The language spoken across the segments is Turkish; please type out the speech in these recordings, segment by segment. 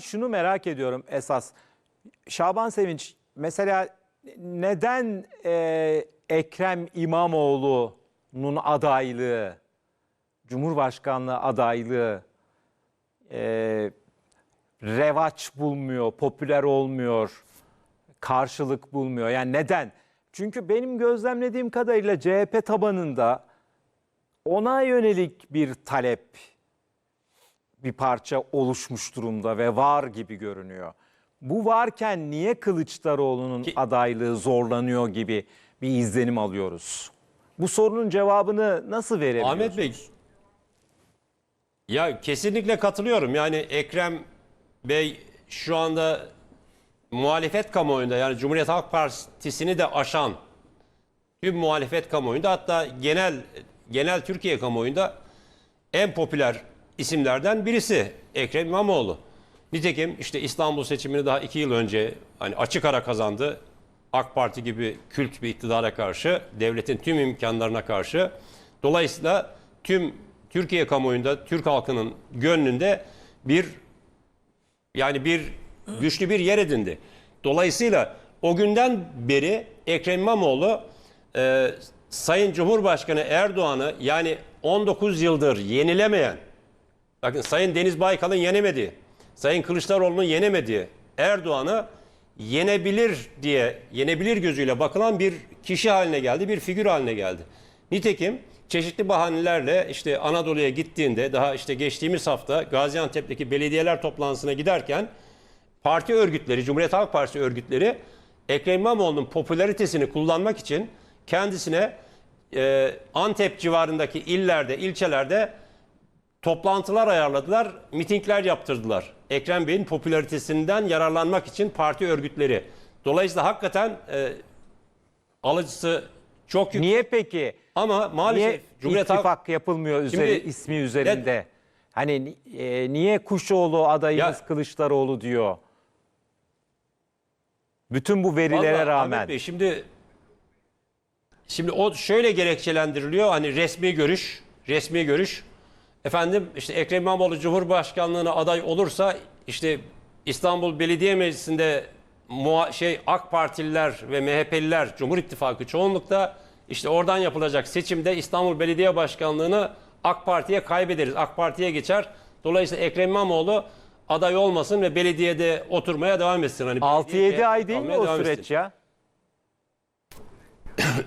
Şunu merak ediyorum esas. Şaban Sevinç mesela neden e, Ekrem İmamoğlu'nun adaylığı, Cumhurbaşkanlığı adaylığı e, revaç bulmuyor, popüler olmuyor, karşılık bulmuyor? Yani neden? Çünkü benim gözlemlediğim kadarıyla CHP tabanında ona yönelik bir talep bir parça oluşmuş durumda ve var gibi görünüyor. Bu varken niye Kılıçdaroğlu'nun Ki- adaylığı zorlanıyor gibi bir izlenim alıyoruz? Bu sorunun cevabını nasıl verebiliyoruz? Ahmet Bey, ya kesinlikle katılıyorum. Yani Ekrem Bey şu anda muhalefet kamuoyunda yani Cumhuriyet Halk Partisi'ni de aşan tüm muhalefet kamuoyunda hatta genel genel Türkiye kamuoyunda en popüler isimlerden birisi Ekrem İmamoğlu. Nitekim işte İstanbul seçimini daha iki yıl önce hani açık ara kazandı. AK Parti gibi kült bir iktidara karşı, devletin tüm imkanlarına karşı. Dolayısıyla tüm Türkiye kamuoyunda, Türk halkının gönlünde bir yani bir güçlü bir yer edindi. Dolayısıyla o günden beri Ekrem İmamoğlu e, Sayın Cumhurbaşkanı Erdoğan'ı yani 19 yıldır yenilemeyen, bakın Sayın Deniz Baykal'ın yenemediği, Sayın Kılıçdaroğlu'nun yenemediği Erdoğan'ı yenebilir diye, yenebilir gözüyle bakılan bir kişi haline geldi, bir figür haline geldi. Nitekim çeşitli bahanelerle işte Anadolu'ya gittiğinde daha işte geçtiğimiz hafta Gaziantep'teki belediyeler toplantısına giderken parti örgütleri, Cumhuriyet Halk Partisi örgütleri Ekrem İmamoğlu'nun popülaritesini kullanmak için kendisine e, Antep civarındaki illerde, ilçelerde toplantılar ayarladılar, mitingler yaptırdılar. Ekrem Bey'in popülaritesinden yararlanmak için parti örgütleri. Dolayısıyla hakikaten e, alıcısı çok yüksek. Niye peki? Ama maalesef Niye Cumhuriyet Halk ittifak yapılmıyor üzeri, Şimdi- ismi üzerinde? Hani e, niye Kuşoğlu adayımız Ya- Kılıçdaroğlu diyor? Bütün bu verilere Vallahi rağmen. Bey, şimdi şimdi o şöyle gerekçelendiriliyor hani resmi görüş, resmi görüş. Efendim işte Ekrem İmamoğlu Cumhurbaşkanlığına aday olursa işte İstanbul Belediye Meclisi'nde şey AK Partililer ve MHP'liler Cumhur İttifakı çoğunlukta işte oradan yapılacak seçimde İstanbul Belediye Başkanlığını AK Parti'ye kaybederiz. AK Parti'ye geçer. Dolayısıyla Ekrem İmamoğlu aday olmasın ve belediyede oturmaya devam etsin. Hani 6-7 belediye ay değil mi o devam etsin. süreç ya?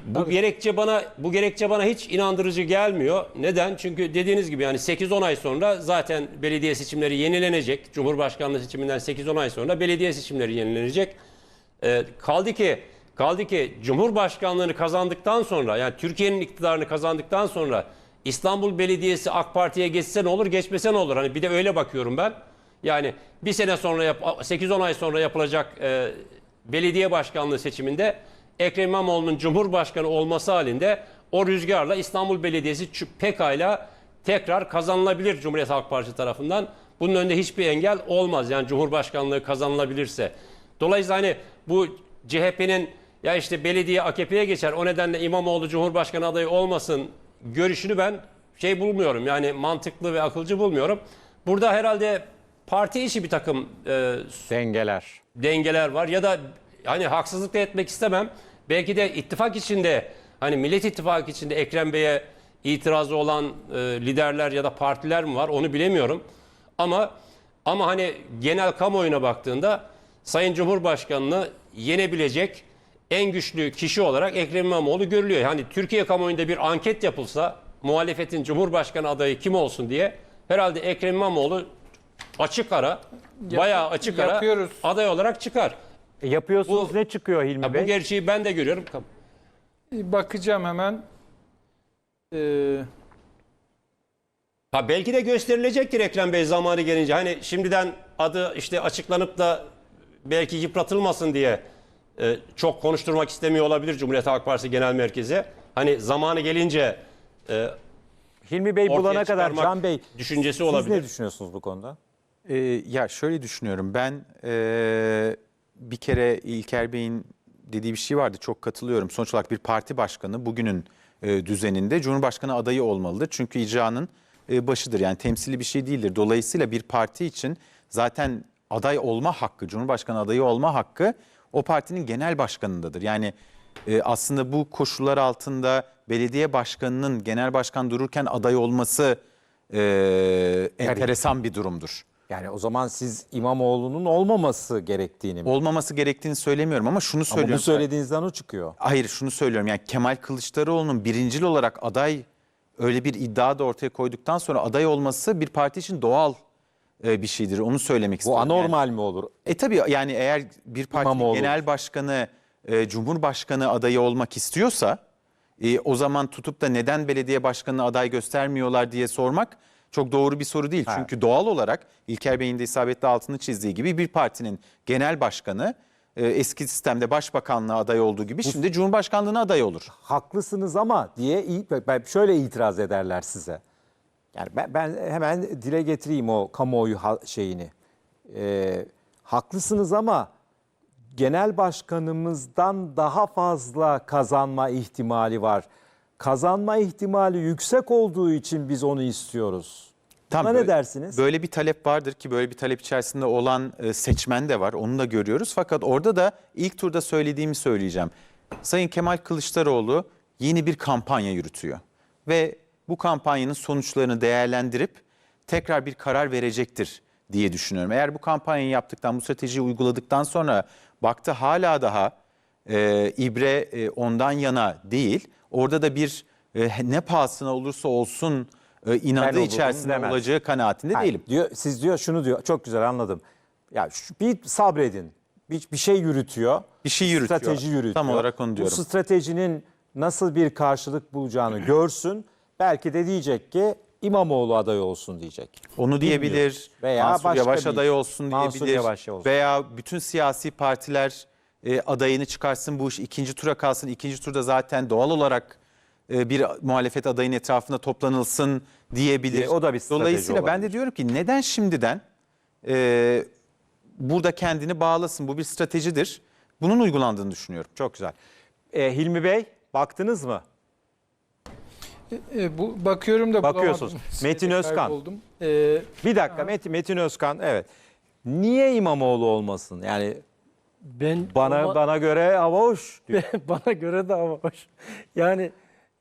Bu gerekçe bana bu gerekçe bana hiç inandırıcı gelmiyor. Neden? Çünkü dediğiniz gibi yani 8-10 ay sonra zaten belediye seçimleri yenilenecek. Cumhurbaşkanlığı seçiminden 8-10 ay sonra belediye seçimleri yenilenecek. Ee, kaldı ki kaldı ki Cumhurbaşkanlığını kazandıktan sonra yani Türkiye'nin iktidarını kazandıktan sonra İstanbul Belediyesi AK Parti'ye geçse ne olur, geçmese ne olur? Hani bir de öyle bakıyorum ben. Yani bir sene sonra yap 8-10 ay sonra yapılacak e, belediye başkanlığı seçiminde Ekrem İmamoğlu'nun Cumhurbaşkanı olması halinde o rüzgarla İstanbul Belediyesi pekala tekrar kazanılabilir Cumhuriyet Halk Partisi tarafından. Bunun önünde hiçbir engel olmaz yani Cumhurbaşkanlığı kazanılabilirse. Dolayısıyla hani bu CHP'nin ya işte belediye AKP'ye geçer o nedenle İmamoğlu Cumhurbaşkanı adayı olmasın görüşünü ben şey bulmuyorum yani mantıklı ve akılcı bulmuyorum. Burada herhalde parti işi bir takım e, Dengeler. dengeler var ya da hani haksızlık da etmek istemem. Belki de ittifak içinde hani Millet İttifakı içinde Ekrem Bey'e itirazı olan e, liderler ya da partiler mi var onu bilemiyorum. Ama ama hani genel kamuoyuna baktığında Sayın Cumhurbaşkanı'nı yenebilecek en güçlü kişi olarak Ekrem İmamoğlu görülüyor. Hani Türkiye kamuoyunda bir anket yapılsa muhalefetin Cumhurbaşkanı adayı kim olsun diye herhalde Ekrem İmamoğlu açık ara bayağı açık ara yapıyoruz. aday olarak çıkar. E, yapıyorsunuz Bu- ne çıkıyor Hilmi Ya Bey? bu gerçeği ben de görüyorum. Bakacağım hemen. Ee, Ha belki de gösterilecektir Ekrem Bey zamanı gelince. Hani şimdiden adı işte açıklanıp da belki yıpratılmasın diye e, çok konuşturmak istemiyor olabilir Cumhuriyet Halk Partisi Genel Merkezi. Hani zamanı gelince e, Hilmi Bey ortaya bulana kadar çıkarmak Can Bey düşüncesi siz olabilir. ne düşünüyorsunuz bu konuda? Ee, ya şöyle düşünüyorum ben ee, bir kere İlker Bey'in dediği bir şey vardı çok katılıyorum. Sonuç olarak bir parti başkanı bugünün e, düzeninde Cumhurbaşkanı adayı olmalıdır. Çünkü icranın e, başıdır yani temsili bir şey değildir. Dolayısıyla bir parti için zaten aday olma hakkı, Cumhurbaşkanı adayı olma hakkı o partinin genel başkanındadır. Yani e, aslında bu koşullar altında belediye başkanının genel başkan dururken aday olması e, enteresan bir durumdur. Yani o zaman siz İmamoğlu'nun olmaması gerektiğini mi? Olmaması gerektiğini söylemiyorum ama şunu Ama söylüyorum. bu söylediğinizden o çıkıyor. Hayır şunu söylüyorum yani Kemal Kılıçdaroğlu'nun birincil olarak aday öyle bir iddia da ortaya koyduktan sonra aday olması bir parti için doğal e, bir şeydir. Onu söylemek Bu istiyorum. Yani- anormal mi olur? E tabii yani eğer bir partinin İmamoğlu. genel başkanı, e, cumhurbaşkanı adayı olmak istiyorsa e, o zaman tutup da neden belediye başkanına aday göstermiyorlar diye sormak çok doğru bir soru değil. Çünkü doğal olarak İlker Bey'in de isabetle altını çizdiği gibi bir partinin genel başkanı e, eski sistemde başbakanlığa aday olduğu gibi şimdi cumhurbaşkanlığına aday olur. Haklısınız ama diye şöyle itiraz ederler size. Yani ben, ben hemen dile getireyim o kamuoyu ha- şeyini. Ee, haklısınız ama genel başkanımızdan daha fazla kazanma ihtimali var. Kazanma ihtimali yüksek olduğu için biz onu istiyoruz. Tam Buna ne böyle- dersiniz? Böyle bir talep vardır ki böyle bir talep içerisinde olan e, seçmen de var. Onu da görüyoruz. Fakat orada da ilk turda söylediğimi söyleyeceğim. Sayın Kemal Kılıçdaroğlu yeni bir kampanya yürütüyor. Ve bu kampanyanın sonuçlarını değerlendirip tekrar bir karar verecektir diye düşünüyorum. Eğer bu kampanyayı yaptıktan, bu stratejiyi uyguladıktan sonra baktı hala daha e, ibre e, ondan yana değil. Orada da bir e, ne pahasına olursa olsun e, Ben inadı olurum içerisinde demez. olacağı kanaatinde Hayır, değilim. Diyor, siz diyor şunu diyor çok güzel anladım. Ya şu- bir sabredin. Bir, bir şey yürütüyor. Bir şey yürütüyor. Strateji yürütüyor. Tam olarak onu diyorum. Bu stratejinin nasıl bir karşılık bulacağını görsün. Belki de diyecek ki İmamoğlu aday olsun diyecek. Onu diyebilir. Veya Mansur başka Yavaş bir- aday olsun Mansur diyebilir. Yavaş olsun. Veya bütün siyasi partiler e, adayını çıkarsın bu iş ikinci tura kalsın. İkinci turda zaten doğal olarak e, bir muhalefet adayın etrafında toplanılsın diyebilir. E, o da bir strateji Dolayısıyla ben de olabilir. diyorum ki neden şimdiden e, burada kendini bağlasın? Bu bir stratejidir. Bunun uygulandığını düşünüyorum. Çok güzel. E, Hilmi Bey baktınız mı? E, bu bakıyorum da Bakıyorsunuz. bulamadım. Metin Özkan. kayboldum. E, Bir dakika Metin, Metin Özkan evet. Niye İmamoğlu olmasın? Yani Ben bana ama- bana göre hava hoş diyor. bana göre de ama hoş. Yani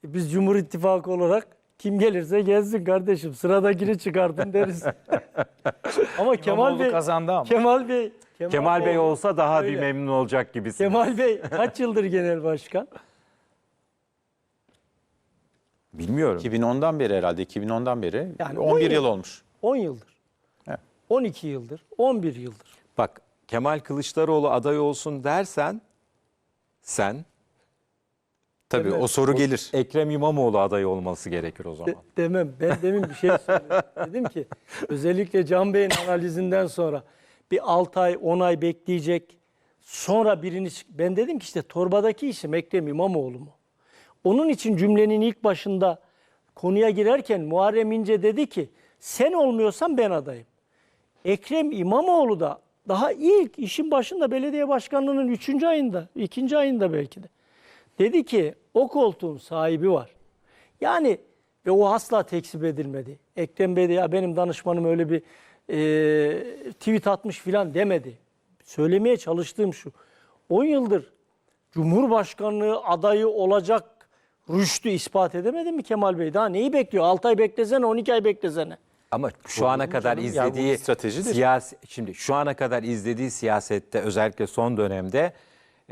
biz Cumhur İttifakı olarak kim gelirse gelsin kardeşim. Sıradakini çıkartın deriz. ama Kemal İmamoğlu Bey kazandı ama. Kemal Bey Kemal Bey olsa daha bir Öyle. memnun olacak gibisin. Kemal Bey kaç yıldır genel başkan? Bilmiyorum. 2010'dan beri herhalde 2010'dan beri Yani 11 on yıl yıl. olmuş. 10 yıldır. Evet. 12 yıldır. 11 yıldır. Bak Kemal Kılıçdaroğlu aday olsun dersen sen Tabii mi? o soru gelir. Ekrem İmamoğlu aday olması gerekir o De- zaman. demem. Ben demin bir şey söyledim. Dedim ki özellikle Can Bey'in analizinden sonra bir 6 ay 10 ay bekleyecek. Sonra birini ben dedim ki işte torbadaki isim Ekrem İmamoğlu mu? Onun için cümlenin ilk başında konuya girerken Muharrem İnce dedi ki sen olmuyorsan ben adayım. Ekrem İmamoğlu da daha ilk işin başında belediye başkanlığının 3. ayında, 2. ayında belki de. Dedi ki o koltuğun sahibi var. Yani ve o asla tekzip edilmedi. Ekrem Bey de ya benim danışmanım öyle bir e, tweet atmış filan demedi. Söylemeye çalıştığım şu. 10 yıldır Cumhurbaşkanlığı adayı olacak rüştü ispat edemedi mi Kemal Bey? Daha neyi bekliyor? 6 ay beklesene, 12 ay beklesene. Ama şu ana kadar canım? İzlediği stratejidir. siyasi şimdi şu ana kadar izlediği siyasette özellikle son dönemde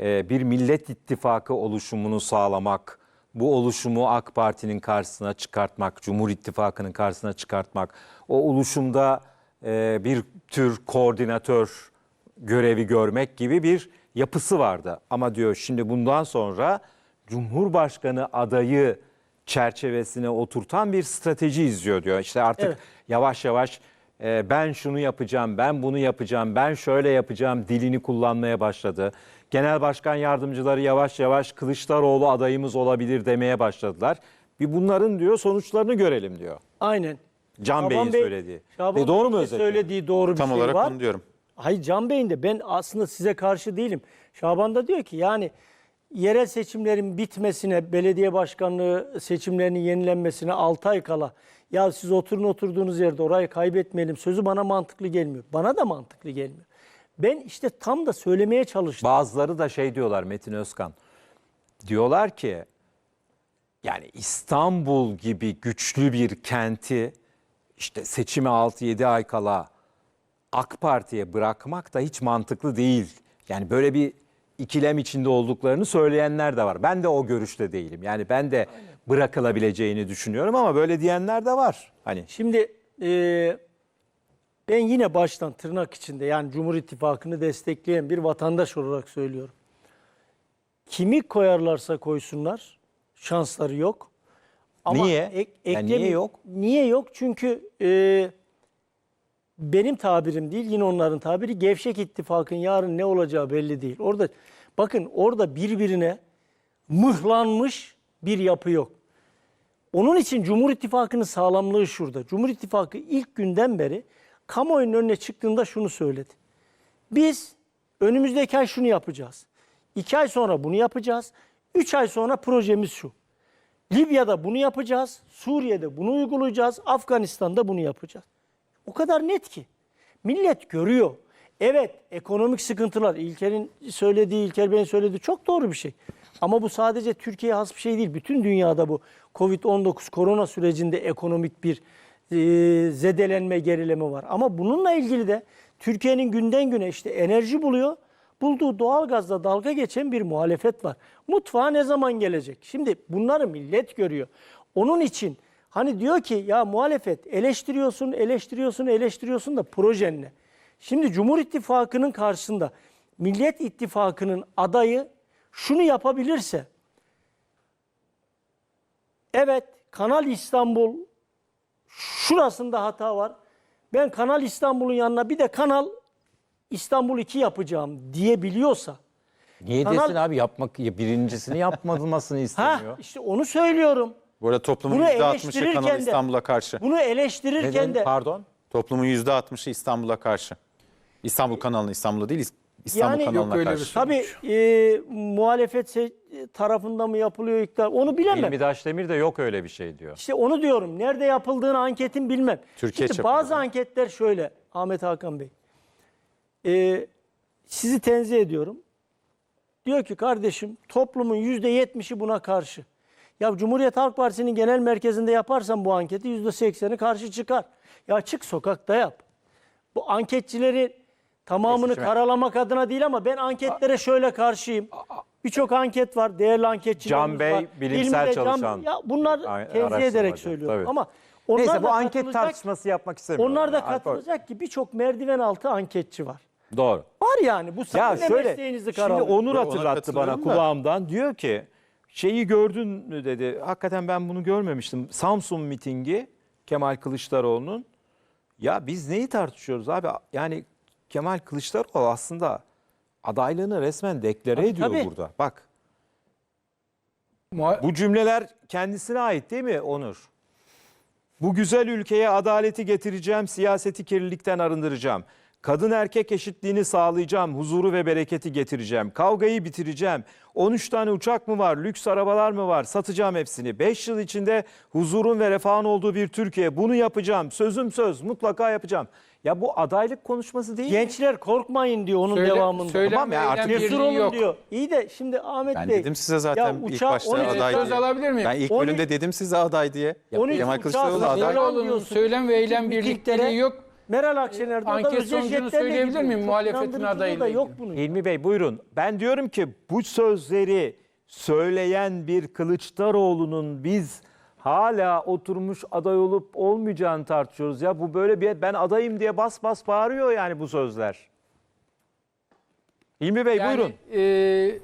e, bir millet ittifakı oluşumunu sağlamak, bu oluşumu AK Parti'nin karşısına çıkartmak, Cumhur İttifakı'nın karşısına çıkartmak, o oluşumda e, bir tür koordinatör görevi görmek gibi bir yapısı vardı. Ama diyor şimdi bundan sonra Cumhurbaşkanı adayı çerçevesine oturtan bir strateji izliyor diyor. İşte artık Evet. yavaş yavaş e, ben şunu yapacağım, ben bunu yapacağım, ben şöyle yapacağım dilini kullanmaya başladı. Genel başkan yardımcıları yavaş yavaş Kılıçdaroğlu adayımız olabilir demeye başladılar. Bir bunların diyor sonuçlarını görelim diyor. Aynen. Can Bey'in söylediği. Şaban Ve doğru mu özetliyor? söylediği doğru bir Tam şey olarak var. onu diyorum. Hayır Can Bey'in de ben aslında size karşı değilim. Şaban da diyor ki yani yerel seçimlerin bitmesine, belediye başkanlığı seçimlerinin yenilenmesine 6 ay kala ya siz oturun oturduğunuz yerde orayı kaybetmeyelim sözü bana mantıklı gelmiyor. Bana da mantıklı gelmiyor. Ben işte tam da söylemeye çalıştım. Bazıları da şey diyorlar Metin Özkan. Diyorlar ki yani İstanbul gibi güçlü bir kenti işte seçime 6-7 ay kala AK Parti'ye bırakmak da hiç mantıklı değil. Yani böyle bir ikilem içinde olduklarını söyleyenler de var. Ben de o görüşte değilim. Yani ben de bırakılabileceğini düşünüyorum ama böyle diyenler de var. Hani Şimdi e, ben yine baştan tırnak içinde yani Cumhur İttifakı'nı destekleyen bir vatandaş olarak söylüyorum. Kimi koyarlarsa koysunlar şansları yok. Niye? Yani niye yok? Niye yok? Çünkü e, benim tabirim değil yine onların tabiri gevşek ittifakın yarın ne olacağı belli değil. Orada bakın orada birbirine mıhlanmış bir yapı yok. Onun için Cumhur İttifakı'nın sağlamlığı şurada. Cumhur İttifakı ilk günden beri kamuoyunun önüne çıktığında şunu söyledi. Biz önümüzdeki ay şunu yapacağız. İki ay sonra bunu yapacağız. Üç ay sonra projemiz şu. Libya'da bunu yapacağız. Suriye'de bunu uygulayacağız. Afganistan'da bunu yapacağız. O kadar net ki. Millet görüyor. Evet ekonomik sıkıntılar İlker'in söylediği, İlker Bey'in söylediği çok doğru bir şey. Ama bu sadece Türkiye'ye has bir şey değil. Bütün dünyada bu Covid-19 korona sürecinde ekonomik bir e, zedelenme, gerileme var. Ama bununla ilgili de Türkiye'nin günden güne işte enerji buluyor. Bulduğu doğalgazla dalga geçen bir muhalefet var. Mutfağa ne zaman gelecek? Şimdi bunları millet görüyor. Onun için hani diyor ki ya muhalefet eleştiriyorsun, eleştiriyorsun, eleştiriyorsun da projen ne? Şimdi Cumhur İttifakı'nın karşısında Millet İttifakı'nın adayı şunu yapabilirse evet Kanal İstanbul şurasında hata var. Ben Kanal İstanbul'un yanına bir de Kanal İstanbul 2 yapacağım diyebiliyorsa niye Kanal- desin abi yapmak birincisini yapmamasını ha istemiyor. işte onu söylüyorum. Bu arada toplumun Bunu %60'ı eleştirirken Kanal de- İstanbul'a karşı. Bunu eleştirirken de Pardon? Toplumun %60'ı İstanbul'a karşı. İstanbul kanalına, İstanbul'a değil İstanbul Yani- kanalına Yok öyle bir karşı. şey. tabii e, muhalefet se- tarafından mı yapılıyor iktidar onu bilemem. İlmi Daşdemir de yok öyle bir şey diyor. İşte onu diyorum. Nerede yapıldığını anketin bilmem. Türkiye Şimdi çapında. bazı anketler şöyle Ahmet Hakan Bey. Ee, sizi tenzih ediyorum. Diyor ki kardeşim toplumun yüzde yetmişi buna karşı. Ya Cumhuriyet Halk Partisi'nin genel merkezinde yaparsan bu anketi yüzde sekseni karşı çıkar. Ya çık sokakta yap. Bu anketçileri tamamını Neyse, karalamak adına değil ama ben anketlere şöyle karşıyım. Birçok anket var, değerli anketçilerimiz Can Bey, var. bilimsel İlmi de Can- çalışan ya bunlar tenzih ederek söylüyorum. tabii. Ama onlar Neyse da bu anket katılacak- tartışması yapmak istemiyorum. Onlar da Yani. katılacak ki birçok merdiven altı anketçi var. Doğru. Var yani bu Ya sizin de şöyle mesleğinizi şimdi karalıyor. Onur hatırlattı bana katılıyorum da. kulağımdan. Diyor ki şeyi gördün mü dedi. Hakikaten ben bunu görmemiştim. Samsun mitingi Kemal Kılıçdaroğlu'nun. Ya biz neyi tartışıyoruz abi? Yani Kemal Kılıçdaroğlu aslında adaylığını resmen deklare Tabii, ediyor tabii. burada. Bak bu cümleler kendisine ait değil mi Onur? Bu güzel ülkeye adaleti getireceğim, siyaseti kirlilikten arındıracağım. Kadın erkek eşitliğini sağlayacağım, huzuru ve bereketi getireceğim. Kavgayı bitireceğim. 13 tane uçak mı var, lüks arabalar mı var? Satacağım hepsini. 5 yıl içinde huzurun ve refahın olduğu bir Türkiye. Bunu yapacağım. Sözüm söz, mutlaka yapacağım. Ya bu adaylık konuşması değil mi? Gençler korkmayın diyor onun Söyle- devamında. söylem Tamam ya, artık Cesur birliği olun yok. diyor. İyi de şimdi Ahmet Ben Bey. dedim size zaten ya ilk uçağı- başta 12 aday Söz diye. alabilir miyim? Ben ilk 12 bölümde dedim size aday diye. 12 Kemal uçağı Kılıçdaroğlu aday. Kılıçdaroğlu'nun diyorsun. söylem ve eylem Bütün birlikleri mitinglere yok. Meral Akşener de Anket sonucunu söyleyebilir miyim muhalefetin adayıyla da yok bunun. İlmi Bey buyurun. Ben diyorum ki bu sözleri söyleyen bir Kılıçdaroğlu'nun biz hala oturmuş aday olup olmayacağını tartışıyoruz. Ya bu böyle bir ben adayım diye bas bas bağırıyor yani bu sözler. İlmi Bey Yani, buyurun. e,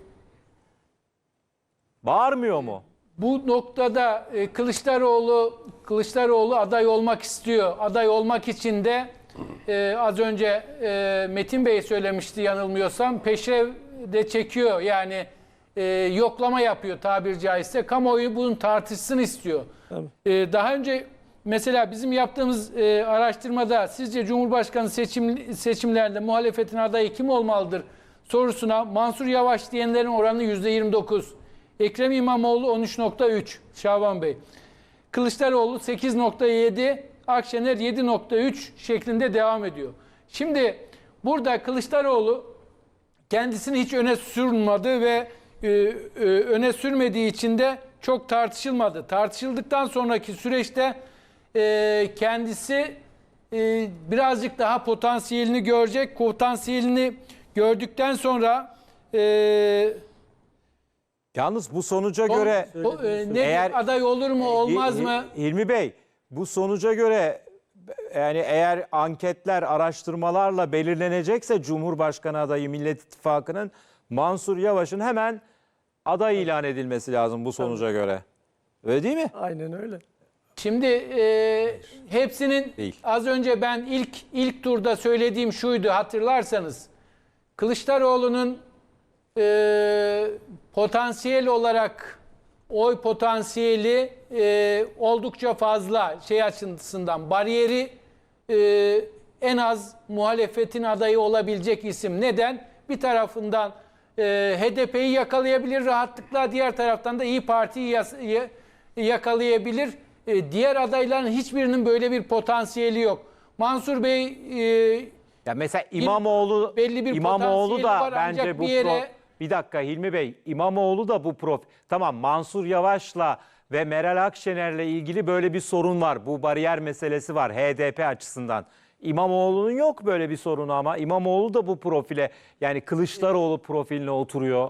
Bağırmıyor mu? Bu noktada e, Kılıçdaroğlu Kılıçdaroğlu aday olmak istiyor. Aday olmak için de e, az önce e, Metin Bey söylemişti yanılmıyorsam peşrev de çekiyor. Yani e, yoklama yapıyor tabiri caizse. Kamuoyu bunun tartışsın istiyor. E, daha önce mesela bizim yaptığımız e, araştırmada sizce Cumhurbaşkanı seçim seçimlerinde muhalefetin adayı kim olmalıdır sorusuna Mansur Yavaş diyenlerin oranı %29. Ekrem İmamoğlu 13.3 Şaban Bey. Kılıçdaroğlu 8.7, Akşener 7.3 şeklinde devam ediyor. Şimdi burada Kılıçdaroğlu kendisini hiç öne sürmedi ve e, e, öne sürmediği için de çok tartışılmadı. Tartışıldıktan sonraki süreçte e, kendisi e, birazcık daha potansiyelini görecek. Potansiyelini gördükten sonra e, Yalnız bu sonuca o- göre o, e, ne Eğer- aday olur mu olmaz mı? Hilmi Bey bu sonuca göre yani eğer anketler araştırmalarla belirlenecekse Cumhurbaşkanı adayı Millet İttifakı'nın Mansur Yavaş'ın hemen aday ilan edilmesi lazım bu sonuca göre. Öyle değil mi? Aynen öyle. Şimdi e, hepsinin Değil. az önce ben ilk ilk turda söylediğim şuydu hatırlarsanız. Kılıçdaroğlu'nun e, potansiyel olarak oy potansiyeli e, oldukça fazla şey açısından bariyeri e, en az muhalefetin adayı olabilecek isim. Neden? Bir tarafından e, HDP'yi yakalayabilir rahatlıkla, diğer taraftan da İyi Parti'yi yakalayabilir. E, diğer adayların hiçbirinin böyle bir potansiyeli yok. Mansur Bey e, Ya mesela İmamoğlu belli bir İmamoğlu da var bence bu bir yere- bir dakika Hilmi Bey İmamoğlu da bu prof tamam Mansur Yavaş'la ve Meral Akşener'le ilgili böyle bir sorun var. Bu bariyer meselesi var HDP açısından. İmamoğlu'nun yok böyle bir sorunu ama İmamoğlu da bu profile yani Kılıçdaroğlu profiline oturuyor.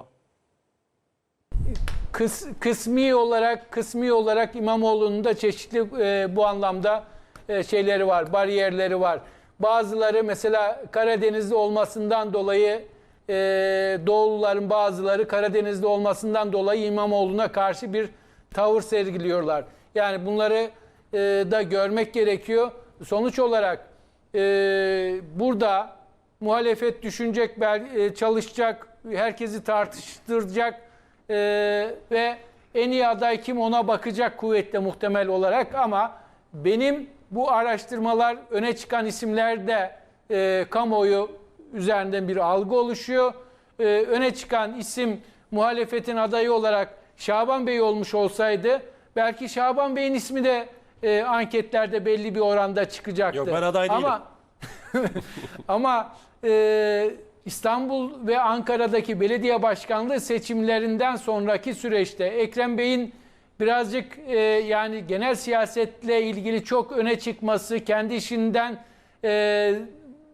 kıs, kısmi olarak kısmi olarak İmamoğlu'nun da çeşitli e, bu anlamda e, şeyleri var, bariyerleri var. Bazıları mesela Karadenizli olmasından dolayı e, Doğuluların bazıları Karadenizli olmasından dolayı İmamoğlu'na karşı bir tavır sergiliyorlar. Yani bunları e, da görmek gerekiyor. Sonuç olarak e, burada muhalefet düşünecek, e, çalışacak, herkesi tartıştıracak e, ve en iyi aday kim ona bakacak kuvvetle muhtemel olarak ama benim bu araştırmalar öne çıkan isimlerde e, kamuoyu üzerinden bir algı oluşuyor. E, öne çıkan isim muhalefetin adayı olarak Şaban Bey olmuş olsaydı belki Şaban Bey'in ismi de e, anketlerde belli bir oranda çıkacaktı. Yok, ben aday değilim. Ama ama e, İstanbul ve Ankara'daki belediye başkanlığı seçimlerinden sonraki süreçte Ekrem Bey'in birazcık e, yani genel siyasetle ilgili çok öne çıkması, kendi işinden e,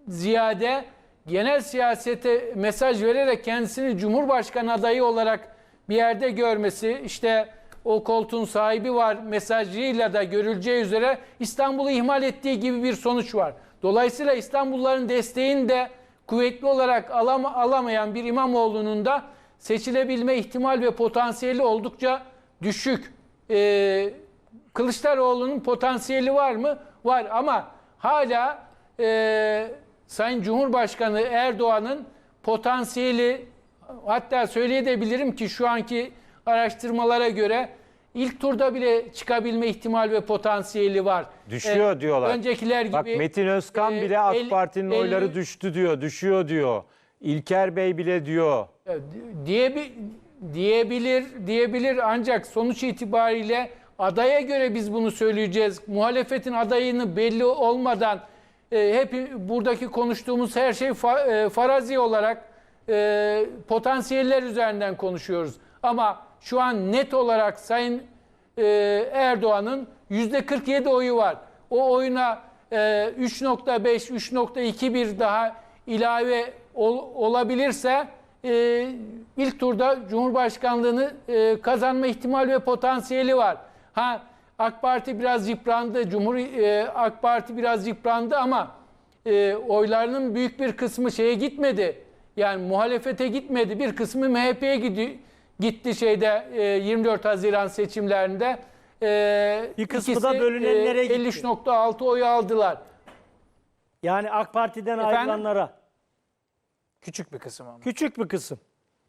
ziyade genel siyasete mesaj vererek kendisini Cumhurbaşkanı adayı olarak bir yerde görmesi, işte o koltuğun sahibi var mesajıyla da görüleceği üzere İstanbul'u ihmal ettiği gibi bir sonuç var. Dolayısıyla İstanbulluların desteğini de kuvvetli olarak alama, alamayan bir İmamoğlu'nun da seçilebilme ihtimal ve potansiyeli oldukça düşük. Ee, Kılıçdaroğlu'nun potansiyeli var mı? Var ama hala e, Sayın Cumhurbaşkanı Erdoğan'ın potansiyeli hatta söyleyebilirim ki şu anki araştırmalara göre ilk turda bile çıkabilme ihtimal ve potansiyeli var. Düşüyor Ee, diyorlar. Öncekiler gibi. Bak Metin Özkan e, bile AK Parti'nin oyları düştü diyor, düşüyor diyor. İlker Bey bile diyor. diye diyebilir diyebilir ancak sonuç itibariyle adaya göre biz bunu söyleyeceğiz. Muhalefetin adayını belli olmadan e, hep buradaki konuştuğumuz her şey fa- e, farazi olarak e, potansiyeller üzerinden konuşuyoruz. Ama şu an net olarak Sayın e, Erdoğan'ın yüzde 47 oyu var. O oyuna e, 3.5, 3.2 bir daha ilave ol- olabilirse e, ilk turda Cumhurbaşkanlığını e, kazanma ihtimal ve potansiyeli var. Ha AK Parti biraz yıprandı, Cumhur e, AK Parti biraz yıprandı ama e, oylarının büyük bir kısmı şeye gitmedi. Yani muhalefete gitmedi. Bir kısmı MHP'ye gitti, gitti şeyde e, 24 Haziran seçimlerinde. E, Bir kısmı ikisi, da bölünenlere e, gitti. 53.6 oy aldılar. Yani AK Parti'den Efendim? ayrılanlara. Küçük bir kısım ama. Küçük bir kısım.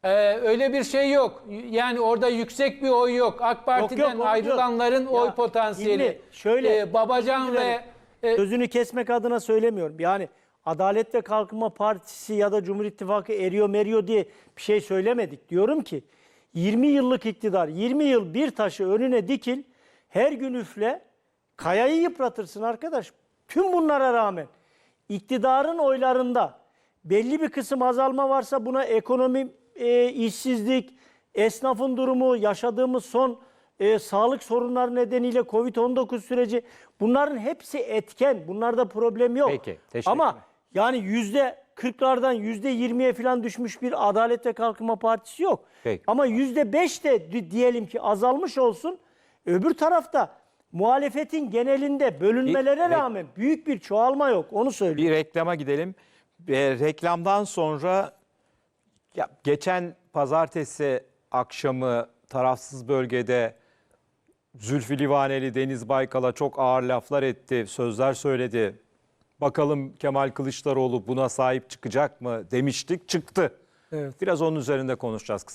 Ee, öyle bir şey yok. Yani orada yüksek bir oy yok. AK Parti'den yok, onu ayrılanların diyorum. oy Ya, potansiyeli. İlmi, şöyle, Ee, Babacan ve e, Sözünü kesmek adına söylemiyorum. Yani Adalet ve Kalkınma Partisi ya da Cumhur İttifakı eriyor meriyor diye bir şey söylemedik. Diyorum ki 20 yıllık iktidar, 20 yıl bir taşı önüne dikil, her gün üfle, kayayı yıpratırsın arkadaş. Tüm bunlara rağmen iktidarın oylarında belli bir kısım azalma varsa buna ekonomi, e, işsizlik, esnafın durumu, yaşadığımız son e, sağlık sorunları nedeniyle Covid-19 süreci bunların hepsi etken. Bunlarda problem yok. Peki, teşekkürler. Ama yani yüzde 40'lardan yüzde 20'ye falan düşmüş bir Adalet ve Kalkınma Partisi yok. Peki. Ama yüzde 5 de di- diyelim ki azalmış olsun. Öbür tarafta muhalefetin genelinde bölünmelere Bir- rağmen büyük bir çoğalma yok. Onu söylüyorum. Bir reklama gidelim. E, reklamdan sonra ya geçen pazartesi akşamı tarafsız bölgede Zülfü Livaneli Deniz Baykal'a çok ağır laflar etti, sözler söyledi. Bakalım Kemal Kılıçdaroğlu buna sahip çıkacak mı demiştik, çıktı. Evet. Biraz onun üzerinde konuşacağız kısa.